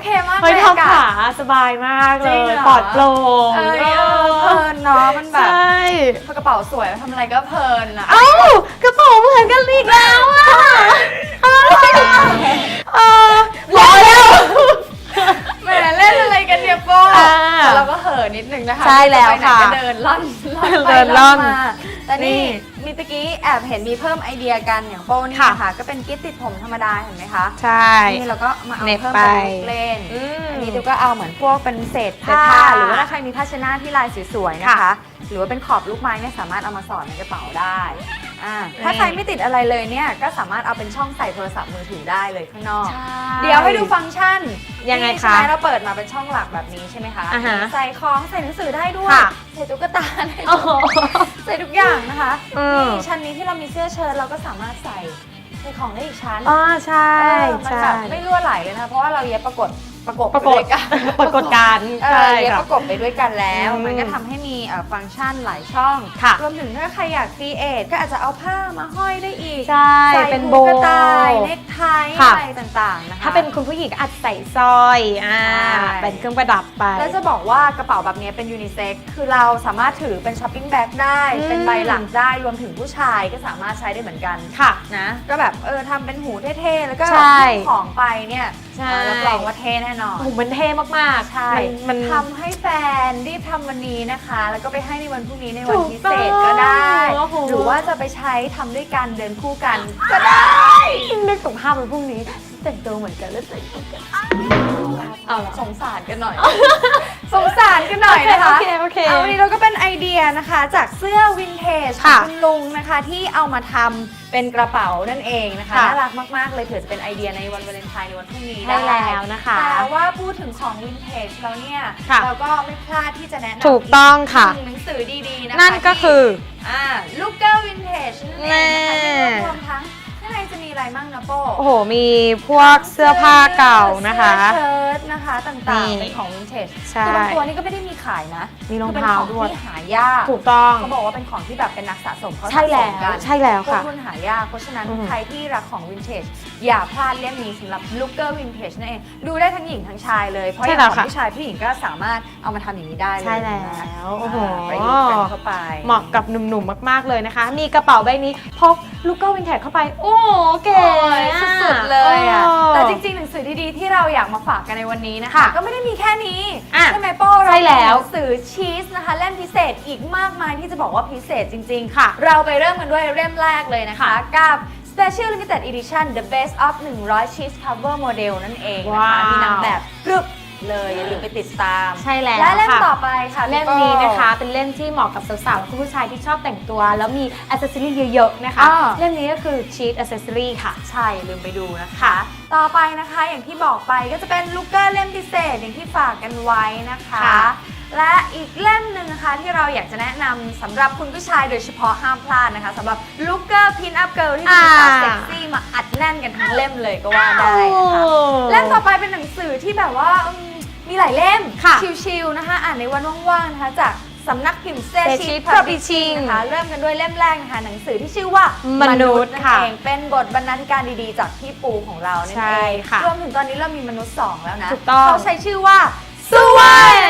โอเคมากเฮ้ยเลยทออากาขาศ สบายมากเลจริงย เหรอ ปลอดโปร่งเออเออเพลินเนาะมันแบบใช่พอกระเป๋าสวยทำอะไรก็เพลินอะ เอ้ากระเป๋าเหมือนกันอีกแล้วอะ อะนิดนึงนะคะใช่แล้วไปไหนค่ะก็เดินล่อนล่อนไปเดินล่อนมาแต่นี่นี่มีตะกี้แอบเห็นมีเพิ่มไอเดียกันอย่างโป้นี่ค่ะนะคะก็เป็นกิ๊บติดผมธรรมดาเห็นไหมคะ ใช่นี่เราก็มาเอาเหน็บเพิ่มไปเป็นลูกเล่นอืมอันนี้ดูก็เอาเหมือนพวกเป็นเศษเศษผ้าผ้าหรือว่าถ้าใครมีผ้าเชดหนาที่ลายสวยๆนะคะค่ะ หรือว่าเป็นขอบลูกไม้เนี่ยสามารถเอามาสอดในกระเป๋าได้อ่านี่ถ้าใครไม่ติดอะไรเลยเนี่ยก็สามารถเอาเป็นช่องใส่โทรศัพท์มือถือได้เลยข้างนอก ใช่เดี๋ยวให้ดูฟังก์ชันยังไงนี่คะใช่หมเราเปิดมาเป็นช่องหลักแบบนี้ใช่ไหมคะ อ่าฮะใส่ของใส่หนังสือได้ด้วย ค่ะ ใส่ตุ๊กตาได้โอ้โห ใส่ทุกอย่างนะคะอืมนี่ชั้นนี้ที่เรามีเสื้อเชิ้ตเราก็สามารถใส่ใส่ของได้อีกชั้นอ๋อใช่เออมันใช่ แบบไม่รั่วไหลเลยนะคะเพราะว่าเราเย็บประกฏ ประกบปรากฏไปด้วยกันปรากฏการณ์เอใช่อเย็บค่ะ ประกบไปด้วยกันแล้ว อืมมันก็ทำให้มีเอ่อฟังก์ชันหลายช่อง ค่ะ รวมถึงถ้าใครอยากครีเอทก็อาจจะเอาผ้ามาห้อยได้อีกใช่ใส่เป็นหูโบกระต่ายเนคไทค่ะ อะไรต่างๆนะคะ ถ้าเป็นคุณผู้หญิงก็อาจจะใส่สร้อยอ่าใช่ เป็นเครื่องประดับไป แล้วจะบอกว่ากระเป๋าแบบนี้เป็นยูนิเซ็กคือเราสามารถถือเป็นช้อปปิ้งแบ็คได้ อืม เป็นใบหลักได้ รวมถึงผู้ชายก็สามารถใช้ได้เหมือนกันค่ะ นะ ก็แบบเออทำเป็นหูเท่ๆ แล้วก็ใช่หิ้วของไปเนี่ยใช่เออรับรองว่าเท่แน่นอน โอ้โหมันเท่มากๆใช่ มันมัน ทำให้แฟนรีบทำวันนี้นะคะ แล้วก็ไปให้ในวันพรุ่งนี้ในวันถูกพิเศษก็ได้ต้องโอ้โห หรือว่าจะไปใช้ทำด้วยกันเดินคู่กัน ก็ได้ นึกถึงภาพวันพรุ่งนี้แต่งตัวเหมือนกันแล้วใส่ชุดกันเอาละสงสารกันหน่อย สงสารกันหน่อยนะคะโอเคโอเคโอเคเอาวันนี้เราก็เป็นไอเดียนะคะ จากเสื้อวินเทจของค่ะคุณลุงนะคะ ที่เอามาทำเป็นกระเป๋านั่นเองนะคะค่ะน่ารักมากๆเลยเผื่อจะเป็นไอเดียในวันวาเลนไทน์ในวันพรุ่งนี้ใช่ได้แล้วนะคะแต่ว่าพูดถึงของวินเทจแล้วเนี่ยค่ะ เราก็ไม่พลาดที่จะแนะนำถูกต้องค่ะหนึ่งหนังสือดีๆนะคะนั่นก็คืออ่าลูกเกอร์วินเทจนั่นเองนะคะแน่ที่รวบรวมทั้งข้างในจะ มีอะไรมั่งนะโป้โอ้โห มีพวกเสื้อผ้าเก่านะคะ เสื้อเชิ้ตนะคะต่างนี่ ๆเป็นของวินเทจใช่ คือบางตัวนี่ก็ไม่ได้มีขายนะมีรองคืเป็นเท้าของด้วย ที่หายากถูกต้อง เขาบอกว่าเป็นของที่แบบเป็นนักสะสมเขาใช่แล้สะสมกัวนใช่แล้วพวกค่ะรุ่นหายากเพราะฉะนั้นอืม ใครที่รักของวินเทจอย่าพลาดเล่มนี้สำหรับลูกเกอร์วินเทจนั่นเองดูได้ทั้งหญิงทั้งชายเลยเพราะอใช่ย่างแล้วของค่ะผู้ชายผู้หญิงก็สามารถเอามาทำอย่างนี้ได้เลยใช่แล้วนะโอ้โหาประยุกต์กันเข้าไป เหมาะกับหนุ่มๆ มากๆ เลยนะคะ มีกระเป๋าใบนี้พกลูกเกอร์วินเทจเข้าไป โอ้โหเก๋โอ้ยอะ สุดๆเลยอะโแต่จริงๆ หนังสือดีๆ ที่เราอยากมาฝากกันในวันนี้นะคะ ค่ะก็ไม่ได้มีแค่นี้ อะใช่ไหมโป้ใช่แล้วเรามีหนังสือชีสนะคะ เล่มพิเศษอีกมากมายที่จะบอกว่าพิเศษจริงๆ ค่ะ เราไปเริ่มกันด้วยเล่มแรกเลยนะคะ กับ Special Limited Edition The Best of 100 Cheese Cover Model นั่นเองนะคะ ว้าว มีนางแบบกรึบ เลยอย่าลืมไปติดตาม ใช่แล้วและเล่มค่ะ ต่อไปค่ะเล่มพี่นี้โป้นะคะเป็นเล่มที่เหมาะกับสาวๆและคุณผู้ชายที่ชอบแต่งตัว แล้วมีอ c เซ s ซอรี่เยอะๆนะคะ อ่า เล่มนี้ก็คือ Cheat Accessory ค่ะ ใช่ลืมไปดูนะคะ ต่อไปนะคะอย่างที่บอกไปก็จะเป็นลูกเกอร์เล่มพิเศษอย่างที่ฝากกันไว้นะคะ ค่ะ และอีกเล่มหนึ่งนะคะที่เราอยากจะแนะนำสำหรับคุณผู้ชายโดยเฉพาะห้ามพลาดนะคะสำหรับลูกเกอร์พินอัพเกิลที่มีสาวอ่าเซ็กซี่มาอัดแน่นกันทั้งเล่มเลยก็ว่าได้นะคะโอ้เล่มต่อไปเป็นหนังสือที่แบบว่าอืม มีหลายเล่มค่ะชิลๆนะคะ อ่านในวันว่างๆนะคะ จากสำนักพิมพ์เซ Sechi ชิ Publishing พับลิชิงนะคะเริ่มกันด้วยเล่มแรกนะคะหนังสือที่ชื่อว่ามนุษย์นั่นค่ะเองเป็นบทบรรณาธิการดีๆ จากพี่ปูของเรานั่นใช่เองค่ะรวมถึงตอนนี้เรามีมนุษย์สองแล้วนะถูกต้องเขาใช้ชื่อว่าสู้ไว้น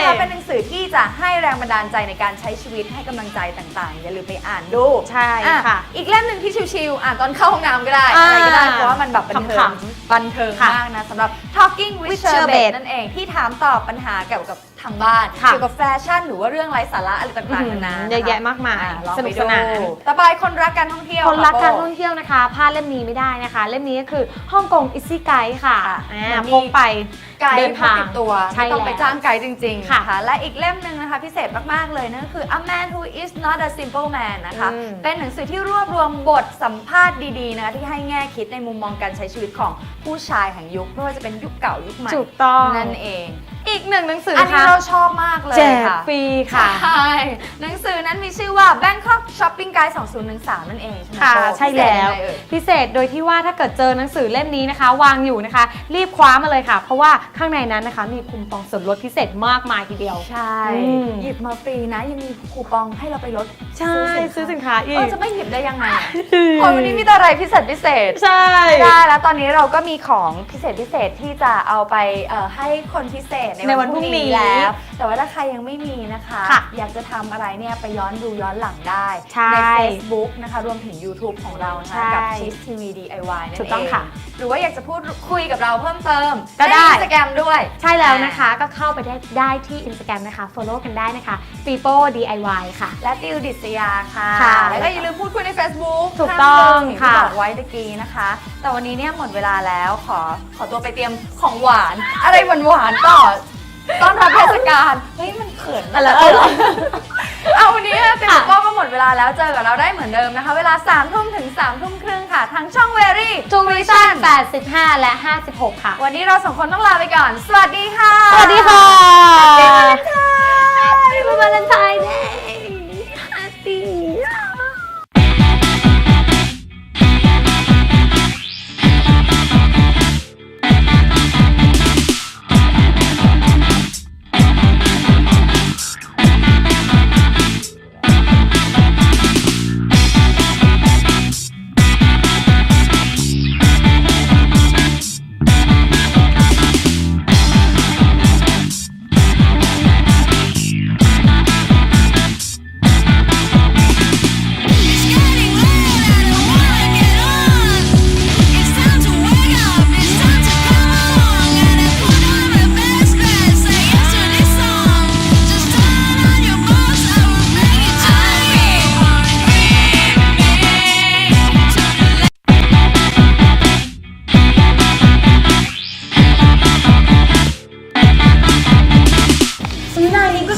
สือที่จะให้แรงบันดาลใจในการใช้ชีวิตให้กำลังใจต่างๆ อย่าลืมไปอ่านดูใช่อ่ค่ะ อีกเล่มหนึ่งที่ชิวๆอ่านตอนเข้าห้องน้ำก็ได้อ่าอะไรก็ได้เพราะว่ามันแบบบันเทิขงำบันเทิงค่ะมากนะสำหรับ Talking with with Sherbet Sherbet นั่นเองที่ถามตอบปัญหาเกี่ยวกับ ทางบ้านค่ะ เกี่ยวกับแฟชั่นหรือว่าเรื่องไร้สาระอะไรต่างๆนานาเยอะแยะมากมาย อ่ลองสนุไปกดูสนาน ต่อไปคนรักการท่องเที่ยวคนรักค่ะการโบท่องเที่ยวนะคะพลาดเล่มนี้ไม่ได้นะคะ เล่มนี้ก็คือฮ่องกงอิซี่ไกด์ค่ะค่ะอ่าเหมือนมี พกไปไกด์เดินทางติดตัวใช่ไม่ต้องไปแล้วจ้างไกด์จริงๆค่ะนะคะและอีกเล่มหนึ่งนะคะพิเศษมาก ๆ เลยนั่นก็คือ A Man Who Is Not a Simple Man นะคะ อืม เป็นหนังสือที่รวบรวมบทสัมภาษณ์ดีๆนะคะที่ให้แง่คิดในมุมมองการใช้ชีวิตของผู้ชายแห่งยุคไม่ว่าจะเป็นยุคเก่ายุคใหม่ถูกต้อง นั่นเอง อีกหนึ่งหนังสืออันนี้ค่ะเราชอบมากเลยแจกค่ะฟรีค่ะ ใช่หนังสือ นั้นมีชื่อว่า Bangkok Shopping Guide 2013 นั่นเองใช่ไหมค่ะโบใช่แล้วพิเศษยังไงเอ่ยพิเศษโดยที่ว่าถ้าเกิดเจอหนังสือเล่มนี้นะคะ วางอยู่นะคะ รีบคว้ามาเลยค่ะ เพราะว่าข้างในนั้นนะคะ มีคูปองส่วนลดพิเศษมากมายทีเดียว ใช่อืมหยิบมาฟรีนะ ยังมีคูปองให้เราไปลดใช่ซื้อสินค้าอีเออกจะไม่หยิบได้ยังไงอะเพราะวันนี้มีแต่อะไรพิเศษพิเศษใช่ได้แล้วตอนนี้เราก็มีของพิเศษพิเศษที่จะเอาไปเอ่อให้คนพิเศษในในวัวันนพพรุ่รุ่งงนี้นี้แล้ว แต่ว่าถ้าใครยังไม่มีนะคะค่ะอยากจะทำอะไรเนี่ยไปย้อนดูย้อนหลังได้ ใช่ Facebook นะคะ รวมถึง YouTube ของเรานะใช่คะกับ Cheese TV DIY นั่นเองถูกต้องค่ะหรือว่าอยากจะพูดคุยกับเราเพิ่มเติมก็ได้อินสตาแกรมด้วยใช่แล้วนะคะก็เข้าไปได้ได้ที่ Instagram นะคะ follow กันได้นะคะ f i p o DIY ค่ะ และติวดิษยาค่ะ ค่ะแล้วก็อย่าลืมพูดคุยใน Facebook ถูกต้องห้ามลืมค่ะที่บอกไว้ตะกี้นะคะ แต่วันนี้เนี่ยหมดเวลาแล้วขอขอตัวไปเตรียมของหวาน อะไรหวานหวานๆก่อน ต้อนรับเทศกาลเฮ้ยมันเขินอะไรนะเออเอาวันนี้เต็มค่ะก็ก็หมดเวลาแล้วเจอกับเราได้เหมือนเดิมนะคะ เวลา3ามทุ่มถึง3ามทุ่มครึ่งค่ะทางช่องเวรี่จูวิชั่น85 และ 56 ค่ะ วันนี้เราสองคนต้องลาไปก่อน สวัสดีค่ะ สวัสดีค่ะ Happy Valentine Day Happy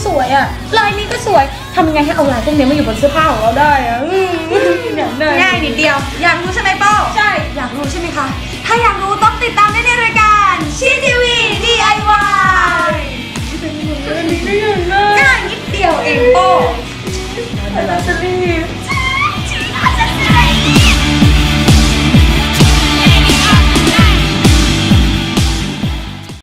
สวยอะลายนี้ก็สวยทำยังไงให้เอาลายพวกนี้มาอยู่บนเสื้อผ้าของเราได้อะอืมเนี่ยเนี่ยง่ายนิดเดียว อยากรู้ใช่ไหมเป้าใช่ อยากรู้ใช่ไหมคะ ถ้าอยากรู้ต้องติดตามได้ในราย